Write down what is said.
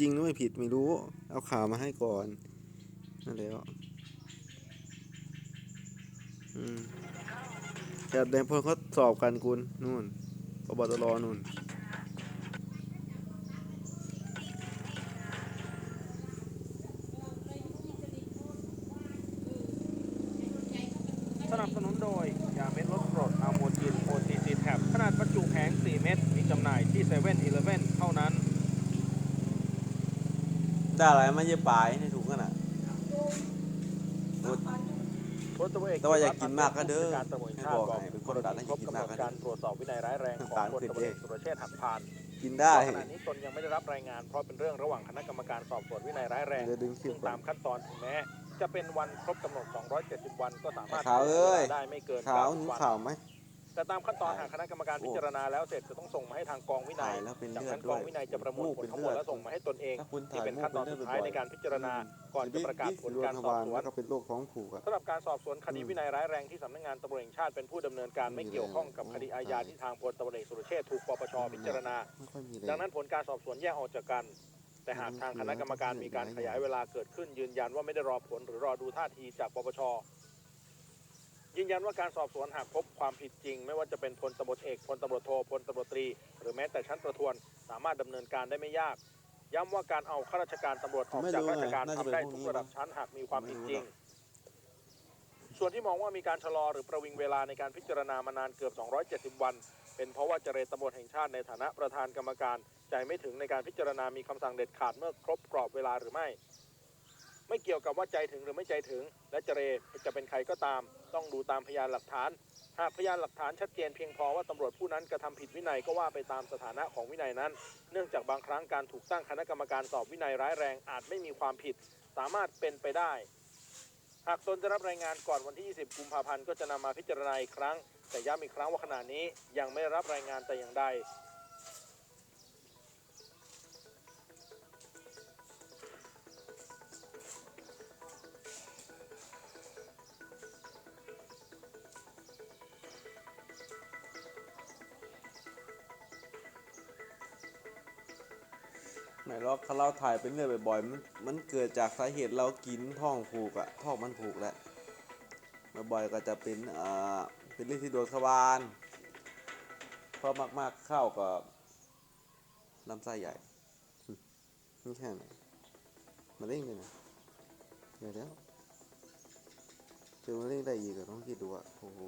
จริงหรือไม่ผิดไม่รู้ เอาข่าวมาให้ก่อนนั่นแล้วอืมแต่ในพลเขาสอบกันคุณนู่นพบตรนู่นสนับสนุนโดยยาเม็ดลดกรดอะโมจิน OTC แท็บขนาดบรรจุแผง 4 เม็ดมีจำหน่ายที่7 e เ e ่ e อเท่านั้น ได้อะไรมาเยอะปลายในถุงกันอะพลตำรวจเอกแต่ว่าอย่ากินมากก็เด้อการตำรวจแห่งชาให้ติบอกบอกให้เป็นคนตัดให้ครบกินกำหมากนก็ดเด้อ การตรวจสอบวินัยร้ายแรงของตามพลขึ้นตำรวจเด้เอกสุรเชษฐ์หักพานกินได้ขณะนี้ตนยังไม่ได้รับรายงานเพราะเป็นเรื่องระหว่างคณะกรรมการสอบสวนวินัยร้ายแรงเดี๋ยวดึงคลิซึ่ปงก่อตานมขั้นตอนถึงแม้จะเป็นวันครบกำหนด 270 วันก็สามารถขาวเอ้ย ได้ไม่เกินขาว90หนูวัน ขาวไหม แต่ตามขั้นตอนหากคณะกรรมการพิจารณาแล้วเสร็จจะต้องส่งมาให้ทางกองวินัถ่ายยแล้วเป็นจากเลือดนั้นกด้อวงยวินัยจะประมวลผลทั้งหมดแล้วส่งมาให้ตนเองถ้าคุณที่ถ่ายเป็นขั้นตอนสุดท้ายในการพิจารณาก่อนจะประกาศผลการสอบสวนแล้วก็เป็นโรคท้องผูกอะสำหรับการสอบสวนคดีวินัยร้ายแรงที่สำนักงานตำรวจแห่งชาติเป็นผู้ดำเนินการไม่เกี่ยวข้องกับคดีอาญาที่ทางพลตำรวจเอกสุรเชษฐ์ถูกปปชพิจารณาไม่ค่อยมีเลยดังนั้นผลการสอบสวนแยกออกจากกันแต่หากทางคณะกรรมการมีการขยายเวลาเกิดขึ้นยืนยันว่าไม่ได้รอผลหรือรอดูท่าทีจากปปช ยืนยันว่าการสอบสวนหากพบความผิดจริง ไม่ว่าจะเป็นพลตำรวจเอกพลตำรวจโทพลตำรวจตรี หรือแม้แต่ชั้นประทวนสามารถดำเนินการได้ไม่ยาก ย้ำว่าการเอาข้าราชการตำรวจออกจากราชการทำได้ทุกระดับชั้นหากมีความผิดจริง ส่วนที่มองว่ามีการชะลอหรือประวิงเวลาในการพิจารณามานานเกือบ 270 วัน เป็นเพราะว่าเจรตำรวจแห่งชาติในฐานะประธานกรรมการใจไม่ถึงในการพิจารณามีคำสั่งเด็ดขาดเมื่อครบกรอบเวลาหรือไม่ ไม่เกี่ยวกับว่าใจถึงหรือไม่ใจถึง และเจรจะเป็นใครก็ตาม ต้องดูตามพยานหลักฐาน หากพยานหลักฐานชัดเจนเพียงพอว่าตำรวจผู้นั้นกระทำผิดวินัยก็ว่าไปตามสถานะของวินัยนั้น เนื่องจากบางครั้งการถูกตั้งคณะกรรมการสอบวินัยร้ายแรงอาจไม่มีความผิด สามารถเป็นไปได้ หากตนจะรับรายงานก่อนวันที่ 20 กุมภาพันธ์ก็จะนำมาพิจารณาอีกครั้ง แต่ย้ำอีกครั้งว่าขณะนี้ยังไม่ได้รับรายงานแต่อย่างใด ไหนเราเราถ่ายเป็นเลือดบ่อยๆมันมันเกิดจากสาเหตุเรากินท้องผูกอะท้องมันผูกแล้วบ่อยๆก็จะเป็นอ่าเป็นเรื่องที่โดนขบานเพราะมากๆเข้ากับลำไส้ใหญ่นี่แค่ไหนมาเร่งเลยนะเดี๋ยวแล้วจอมาเร่งได้อีกก็ต้องคิดดูอะโอ้โห